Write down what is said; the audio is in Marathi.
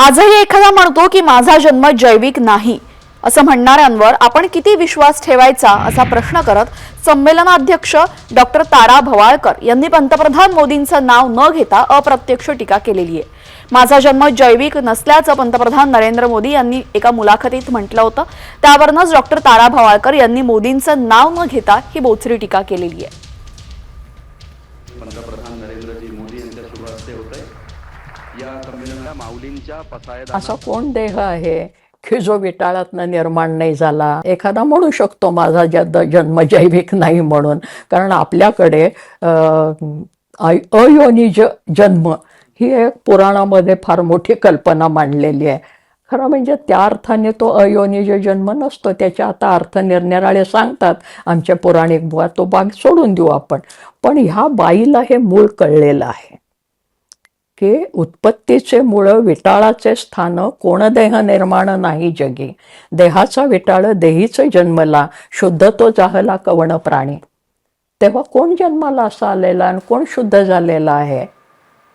आजही एखादा म्हणतो की माझा जन्म जैविक नाही. असं म्हणणाऱ्यांवर आपण किती विश्वास ठेवायचा असा प्रश्न करत संमेलनाध्यक्ष डॉक्टर तारा भवाळकर यांनी पंतप्रधान मोदींचं नाव न घेता अप्रत्यक्ष टीका केलेली आहे. माझा जन्म जैविक नसल्याचं पंतप्रधान नरेंद्र मोदी यांनी एका मुलाखतीत म्हटलं होतं. त्यावरनंच डॉक्टर तारा भवाळकर यांनी मोदींचं नाव न घेता ही बोचरी टीका केलेली आहे. पंतप्रधान नरेंद्रजी मोदी यांच्या शुभ हस्ते होते असा कोण देह आहे? की जो विटाळातनं निर्माण नाही झाला. एखादा म्हणू शकतो माझा जद जन्म जैविक नाही म्हणून. कारण आपल्याकडे अयोनिज जन्म ही एक पुराणामध्ये फार मोठी कल्पना मांडलेली आहे. खरं म्हणजे त्या अर्थाने तो अयोनिज जन्म नसतो त्याच्या आता अर्थ निरनिराळे सांगतात आमच्या पौराणिक बुवा तो भाग सोडून देऊ आपण. पण ह्या बाईला हे मूळ कळलेलं आहे. की उत्पत्तीचे मूळ विटाळाचे स्थान कोण देह निर्माण नाही जगी. देहाचा विटाळ देहीचे जन्मला शुद्ध तो जाहला कवण प्राणी. तेव्हा कोण जन्माला असा आलेला आणि कोण शुद्ध झालेला आहे?